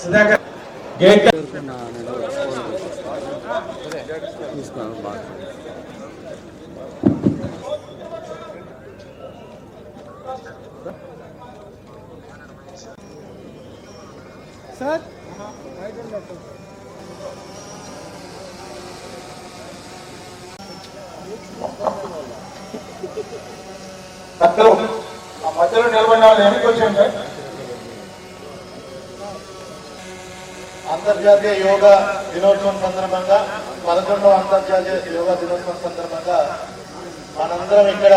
Sudhakar gate తీసుకో బాగా sir పెద్దలు ఆ మధ్యలో నిలబడిన వాళ్ళు వెనక్కి వచ్చాను సార్ అంతర్జాతీయ యోగా దినోత్సవం సందర్భంగా పదకొండవ అంతర్జాతీయ యోగా దినోత్సవం సందర్భంగా మనందరం ఇక్కడ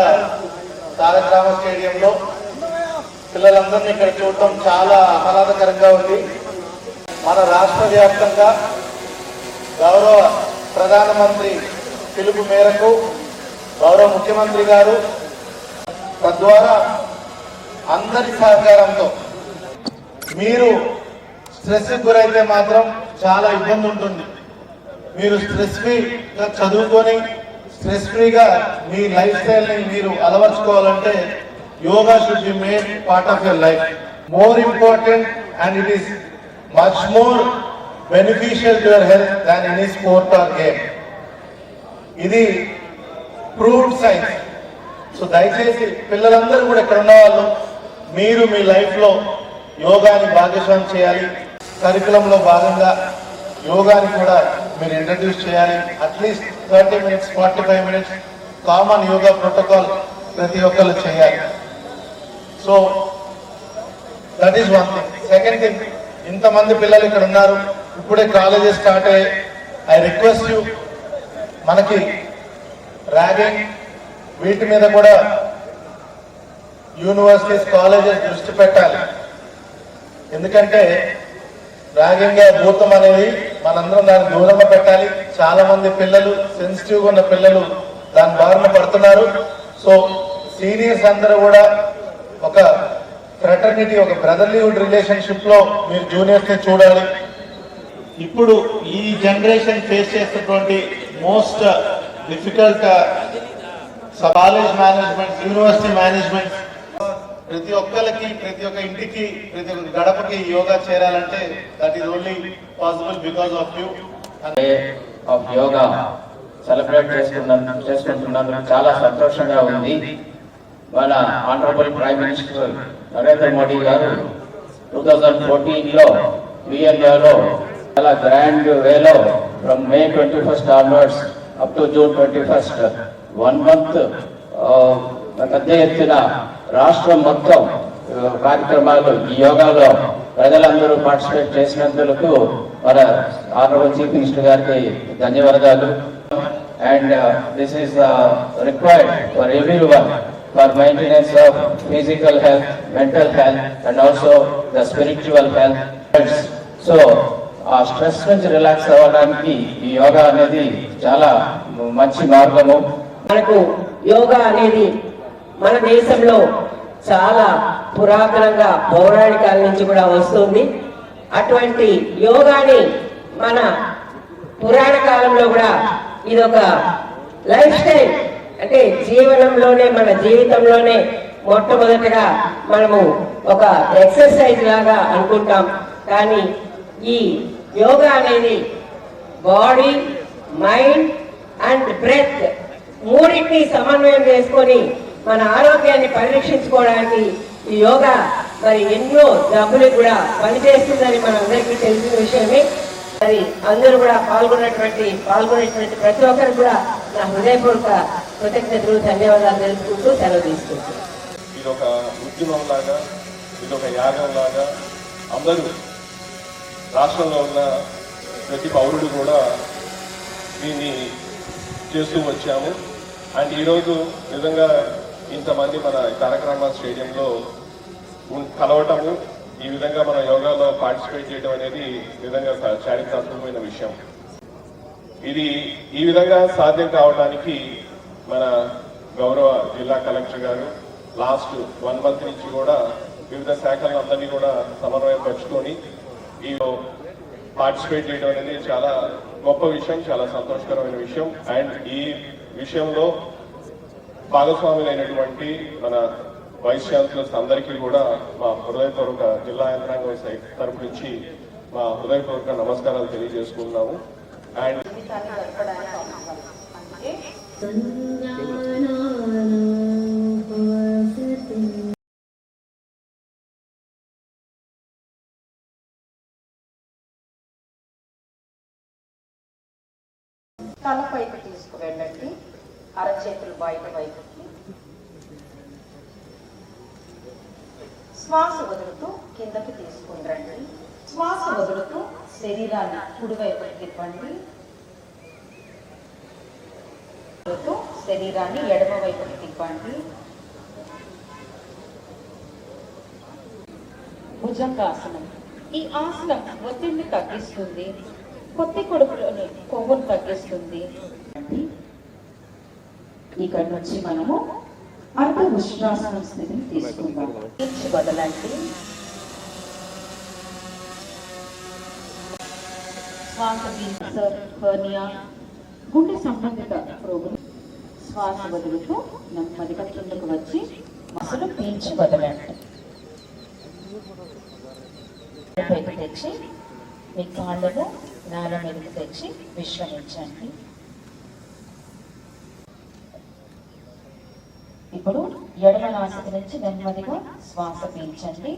తారకరామ స్టేడియంలో పిల్లలందరినీ ఇక్కడ చూడటం చాలా ఆహ్లాదకరంగా ఉంది. మన రాష్ట్ర వ్యాప్తంగా గౌరవ ప్రధానమంత్రి పిలుపు మేరకు గౌరవ ముఖ్యమంత్రి గారు తద్వారా అందరి సహకారంతో మీరు స్ట్రెస్ గురైతే మాత్రం చాలా ఇబ్బంది ఉంటుంది. మీరు స్ట్రెస్ ఫ్రీగా చదువుకొని స్ట్రెస్ ఫ్రీగా మీ లైఫ్ స్టైల్ని మీరు అలవర్చుకోవాలంటే yoga should be made part of your life more important and it is much more beneficial to your health than any sport or game ఇది ప్రూవ్డ్ సైన్స్ సో దయచేసి పిల్లలందరూ కూడా ఇక్కడ ఉన్న వాళ్ళు మీరు మీ లైఫ్లో యోగాని భాగస్వామి చేయాలి. కరికులంలో భాగంగా యోగాని కూడా మీరు ఇంట్రడ్యూస్ చేయాలి. At least thirty minutes forty five minutes common yoga protocol ప్రతి ఒక్కరు చేయాలి. So that is one thing second thing ఇంతమంది పిల్లలు ఇక్కడ ఉన్నారు. ఇప్పుడే కాలేజెస్ స్టార్ట్ అయ్యాయి. ఐ రిక్వెస్ట్ యూ మనకి ర్యాగింగ్ వీటి మీద కూడా యూనివర్సిటీస్ కాలేజెస్ దృష్టి పెట్టాలి. ఎందుకంటే రాగంగా భూతం అనేది మనందరం దాన్ని దూరంగా పెట్టాలి. చాలా మంది పిల్లలు సెన్సిటివ్గా ఉన్న పిల్లలు దాని బారిన పడుతున్నారు. సో సీనియర్స్ అందరూ కూడా ఒక ఫ్రెటర్నిటీ ఒక బ్రదర్లీవుడ్ రిలేషన్షిప్లో మీరు జూనియర్స్ని చూడాలి. ఇప్పుడు ఈ జనరేషన్ ఫేస్ చేస్తున్నటువంటి most difficult college management university management ప్రతి ఒక్కరికి ప్రతి ఒక్క ఇంటికి ప్రతి ఒక్క గడపకి యోగా చేరాలంటే that is only possible because of you of yoga celebrate చేసుకున్నాను చేసుకుంటున్నాను చాలా సంతోషంగా ఉంది. మన honourable prime minister Narendra Modi గారు టూ థౌజండ్ ఫోర్టీన్లో వియన్నాలో చాలా గ్రాండ్ వేలో from May twenty first onwards up to June twenty first one month పెద్ద ఎత్తున రాష్ట్రం మొత్తం కార్యక్రమాలు ఈ యోగాలో ప్రజలందరూ పార్టిసిపేట్ చేసినందుకు మన ఆనరబుల్ చీఫ్ మినిస్టర్ గారికి ధన్యవాదాలు. And this is required for everyone for maintenance of physical health mental health and also the spiritual health so uh stress నుంచి రిలాక్స్ అవ్వడానికి ఈ యోగా అనేది చాలా మంచి మార్గము. మనకు యోగా అనేది మన దేశంలో చాలా పురాతనంగా పౌరాణికాల నుంచి కూడా వస్తుంది. అటువంటి యోగాని మన పురాణ కాలంలో కూడా ఇది ఒక లైఫ్ స్టైల్. అంటే జీవనంలోనే మన జీవితంలోనే మొట్టమొదటగా మనము ఒక ఎక్సర్సైజ్ లాగా అనుకుంటాం. కానీ ఈ యోగా అనేది బాడీ మైండ్ అండ్ బ్రెత్ మూడింటిని సమన్వయం చేసుకొని మన ఆరోగ్యాన్ని పరిరక్షించుకోవడానికి ఈ యోగా మరి ఎన్నో జబ్బులకు కూడా పనిచేస్తుందని మన అందరికీ తెలిసిన విషయమే. మరి అందరూ కూడా పాల్గొన్నటువంటి పాల్గొనేటువంటి ప్రతి ఒక్కరు కూడా నా హృదయపూర్వక కృతజ్ఞతలు ధన్యవాదాలు తెలుసుకుంటూ సెలవు తీసుకుంటున్నాను. ఇది ఒక ఉద్యమం లాగా ఇది ఒక యాగం లాగా అందరూ రాష్ట్రంలో ఉన్న ప్రతి పౌరుడు కూడా దీన్ని చేస్తూ వచ్చాము. అండ్ ఈరోజు నిజంగా ఇంతమంది మన కార్యక్రమ స్టేడియంలో కలవటము ఈ విధంగా మన యోగాలో పార్టిసిపేట్ చేయడం అనేది నిజంగా చారిత్రాత్మకమైన విషయం. ఇది ఈ విధంగా సాధ్యం కావడానికి మన గౌరవ జిల్లా కలెక్టర్ గారు లాస్ట్ వన్ మంత్ నుంచి కూడా వివిధ శాఖలందరినీ కూడా సమన్వయం పరుచుకొని ఈ పార్టిసిపేట్ చేయడం అనేది చాలా గొప్ప విషయం చాలా సంతోషకరమైన విషయం. అండ్ ఈ విషయంలో భాగస్వాములైనటువంటి మన వైస్ ఛాన్సలర్స్ అందరికీ కూడా మా హృదయపూర్వక జిల్లా యంత్రాంగం తరపు నుంచి మా హృదయపూర్వక నమస్కారాలు తెలియజేసుకుంటున్నాము. అండ్ తలపై బయట వైపుకి శ్వాస వదులుతూ కిందకి తీసుకుని రండి. శ్వాస వదులుతూ శరీరాన్ని కుడివైపుకి తిప్పండి. వదులుతూ శరీరాన్ని ఎడమ వైపుకి తిప్పండి. భుజంగాసనం ఈ ఆసనం ఒత్తిడిని తగ్గిస్తుంది. కొత్తి కొడుకులోని కొవ్వును తగ్గిస్తుంది. ఇక్కడ నుంచి మనము అర్ధ ఉష్ణాసనం స్థితిని తీసుకుందాం. పీల్చి వదలండి శ్వాస క్యాన్సర్ గుండె సంబంధిత రోగులు శ్వాస వదులుతూ నెమ్మదిగా కిందకు వచ్చి అసలు పీల్చి వదలండి పైకి తెచ్చి మీ కాళ్ళను నేల మీదకి తెచ్చి విశ్రమించండి ఇప్పుడు ఎడమ నాసిక నుంచి నెమ్మదిగా శ్వాస పీల్చండి.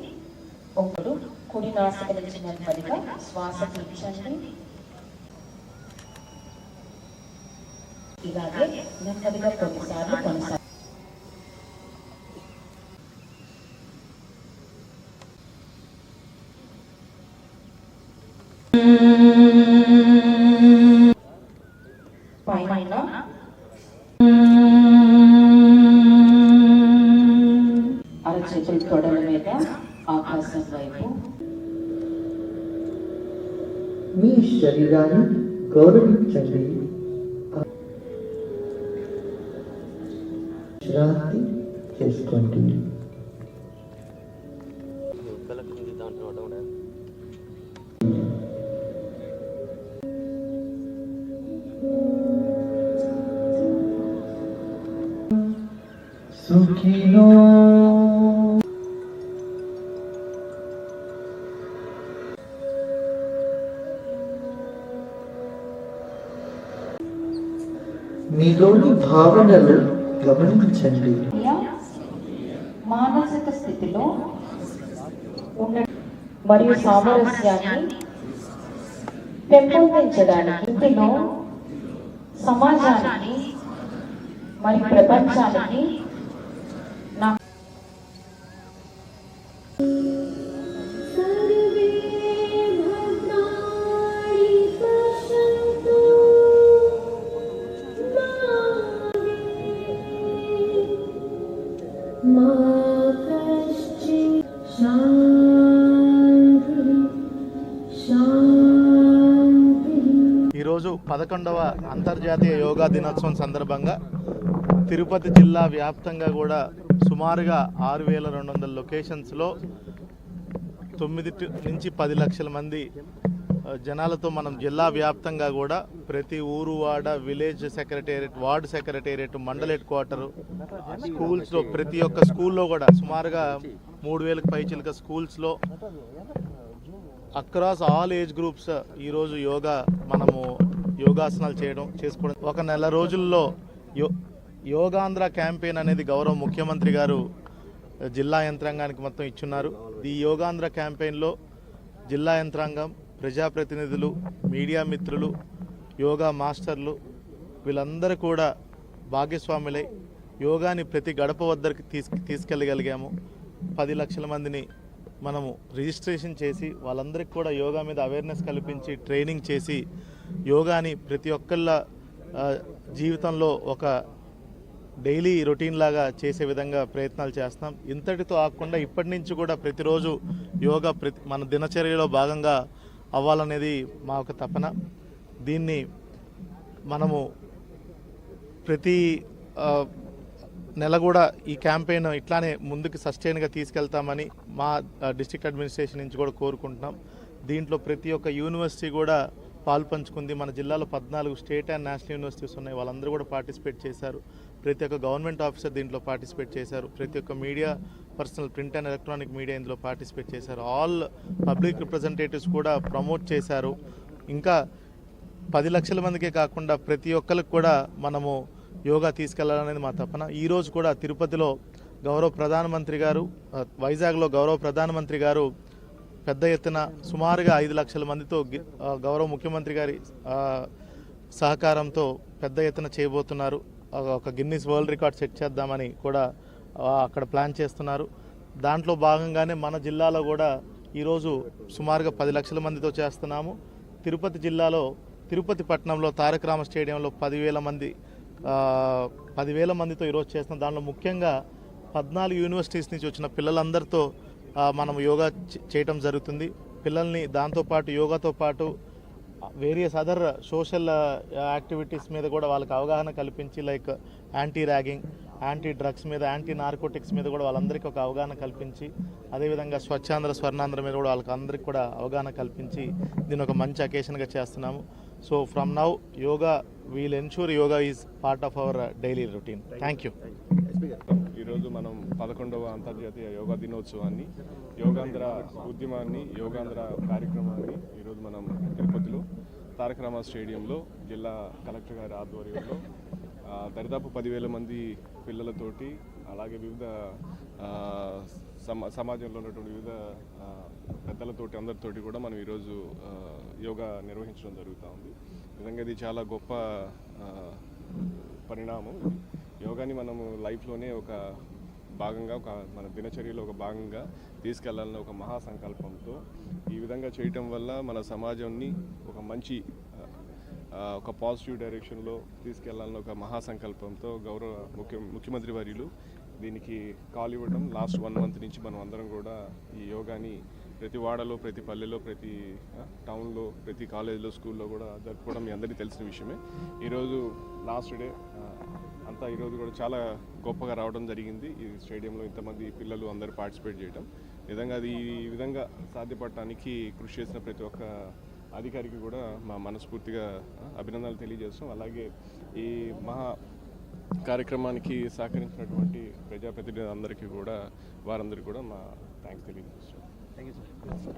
ఒకడు కుడి నాసిక నుంచి నెమ్మదిగా శ్వాస పీల్చండి. ఇలాగే నెమ్మదిగా కొన్నిసార్లు మీ శరీరాన్ని గౌరవించండి విశ్రాంతి చేసుకోండి సుఖినో మీలోని భావనలు గమనించండి. మానసిక స్థితిలో మరియు సామరస్యాన్ని పెంపొందించడానికి ఇందులో సమాజానికి మరియు ప్రపంచానికి నా పదకొండవ అంతర్జాతీయ యోగా దినోత్సవం సందర్భంగా తిరుపతి జిల్లా వ్యాప్తంగా కూడా సుమారుగా ఆరు వేల రెండు వందల లొకేషన్స్లో తొమ్మిది టు- నుంచి పది లక్షల మంది జనాలతో మనం జిల్లా వ్యాప్తంగా కూడా ప్రతి ఊరు వాడ village secretariat ward secretariat mandal head quarter స్కూల్స్లో ప్రతి ఒక్క స్కూల్లో కూడా సుమారుగా మూడు వేలకు పైచిలక స్కూల్స్లో అక్రాస్ ఆల్ ఏజ్ గ్రూప్స్ ఈరోజు యోగా మనము యోగాసనాలు చేయడం చేసుకోవడం. ఒక నెల రోజుల్లో యో యోగాంధ్ర క్యాంపెయిన్ అనేది గౌరవ ముఖ్యమంత్రి గారు జిల్లా యంత్రాంగానికి మొత్తం ఇచ్చున్నారు. ఈ యోగాంధ్ర క్యాంపెయిన్లో జిల్లా యంత్రాంగం ప్రజాప్రతినిధులు మీడియా మిత్రులు యోగా మాస్టర్లు వీళ్ళందరూ కూడా భాగస్వాములై యోగాని ప్రతి గడప వద్దరికి తీసుకు తీసుకెళ్ళగలిగాము. పది లక్షల మందిని మనము రిజిస్ట్రేషన్ చేసి వాళ్ళందరికీ కూడా యోగా మీద అవేర్నెస్ కల్పించి ట్రైనింగ్ చేసి యోగాని ప్రతి ఒక్కళ్ళ జీవితంలో ఒక డైలీ రొటీన్ లాగా చేసే విధంగా ప్రయత్నాలు చేస్తాం. ఇంతటితో ఆగకుండా ఇప్పటి నుంచి కూడా ప్రతిరోజు యోగా ప్రతి మన దినచర్యలో భాగంగా అవ్వాలనేది మా ఒక తపన. దీన్ని మనము ప్రతి నెల కూడా ఈ క్యాంపెయిన్ ఇట్లానే ముందుకు సస్టైన్గా తీసుకెళ్తామని మా డిస్ట్రిక్ట్ అడ్మినిస్ట్రేషన్ నుంచి కూడా కోరుకుంటున్నాం. దీంట్లో ప్రతి ఒక్క యూనివర్సిటీ కూడా పాల్పంచుకుంది. మన జిల్లాలో పద్నాలుగు స్టేట్ అండ్ నేషనల్ యూనివర్సిటీస్ ఉన్నాయి. వాళ్ళందరూ కూడా పార్టిసిపేట్ చేశారు. ప్రతి ఒక్క గవర్నమెంట్ ఆఫీసర్ దీంట్లో పార్టిసిపేట్ చేశారు. ప్రతి ఒక్క media personal print and electronic media ఇందులో పార్టిసిపేట్ చేశారు. ఆల్ పబ్లిక్ రిప్రజెంటేటివ్స్ కూడా ప్రమోట్ చేశారు. ఇంకా పది లక్షల మందికే కాకుండా ప్రతి ఒక్కరికి కూడా మనము యోగా తీసుకెళ్ళాలనేది మా తపన. ఈరోజు కూడా తిరుపతిలో గౌరవ ప్రధానమంత్రి గారు వైజాగ్లో గౌరవ ప్రధానమంత్రి గారు పెద్ద ఎత్తున సుమారుగా ఐదు లక్షల మందితో గి- గౌరవ ముఖ్యమంత్రి గారి సహకారంతో పెద్ద ఎత్తున చేయబోతున్నారు. ఒక గిన్నిస్ వరల్డ్ రికార్డ్ సెట్ చేద్దామని కూడా అక్కడ ప్లాన్ చేస్తున్నారు. దాంట్లో భాగంగానే మన జిల్లాలో కూడా ఈరోజు సుమారుగా పది లక్షల మందితో చేస్తున్నాము. తిరుపతి జిల్లాలో తిరుపతి పట్టణంలో తారక రామ స్టేడియంలో పదివేల మంది పదివేల మందితో ఈరోజు చేస్తున్నాం. దాంట్లో ముఖ్యంగా పద్నాలుగు యూనివర్సిటీస్ నుంచి వచ్చిన పిల్లలందరితో మనం యోగా చేయటం జరుగుతుంది. పిల్లల్ని దాంతోపాటు యోగాతో పాటు వేరియస్ అదర్ సోషల్ యాక్టివిటీస్ మీద కూడా వాళ్ళకి అవగాహన కల్పించి like anti ragging anti drugs మీద యాంటీ నార్కోటిక్స్ మీద కూడా వాళ్ళందరికీ ఒక అవగాహన కల్పించి అదేవిధంగా స్వచ్ఛాంధ్ర స్వర్ణాంధ్ర మీద కూడా వాళ్ళకి అందరికీ కూడా అవగాహన కల్పించి దీన్ని ఒక మంచి అకేషన్గా చేస్తున్నాము. So from now yoga will ensure yoga is part of our daily routine. Thank you. పదకొండవ అంతర్జాతీయ యోగా దినోత్సవాన్ని యోగాంధ్ర ఉద్యమాన్ని యోగాంధ్ర కార్యక్రమాన్ని ఈరోజు మనం తిరుపతిలో తారక రామ స్టేడియంలో జిల్లా కలెక్టర్ గారి ఆధ్వర్యంలో దరిదాపు పదివేల మంది పిల్లలతోటి అలాగే వివిధ సమా సమాజంలో ఉన్నటువంటి వివిధ పెద్దలతోటి అందరితోటి కూడా మనం ఈరోజు యోగా నిర్వహించడం జరుగుతూ ఉంది. నిజంగా ఇది చాలా గొప్ప పరిణామం. యోగాని మనము లైఫ్లోనే ఒక భాగంగా ఒక మన దినచర్యలో ఒక భాగంగా తీసుకెళ్ళాలన్న ఒక మహా సంకల్పంతో ఈ విధంగా చేయటం వల్ల మన సమాజాన్ని ఒక మంచి ఒక పాజిటివ్ డైరెక్షన్లో తీసుకెళ్ళాలన్న ఒక మహా సంకల్పంతో గౌరవ ముఖ్య ముఖ్యమంత్రి వర్యులు దీనికి కాల్ ఇవ్వడం లాస్ట్ వన్ మంత్ నుంచి మనం అందరం కూడా ఈ యోగాని ప్రతి వాడలో ప్రతి పల్లెలో ప్రతి టౌన్లో ప్రతి కాలేజీలో స్కూల్లో కూడా జరుపుకోవడం మీ అందరికీ తెలిసిన విషయమే. ఈరోజు లాస్ట్ డే అంతా ఈరోజు కూడా చాలా గొప్పగా రావడం జరిగింది. ఈ స్టేడియంలో ఇంతమంది పిల్లలు అందరూ పార్టిసిపేట్ చేయడం నిజంగా అది ఈ విధంగా సాధ్యపడటానికి కృషి చేసిన ప్రతి ఒక్క అధికారికి కూడా మా మనస్ఫూర్తిగా అభినందనలు తెలియజేస్తాం అలాగే ఈ మహా కార్యక్రమానికి సహకరించినటువంటి ప్రజాప్రతినిధులందరికీ కూడా వారందరికీ కూడా మా థ్యాంక్స్ తెలియజేస్తాం థ్యాంక్ యూ సార్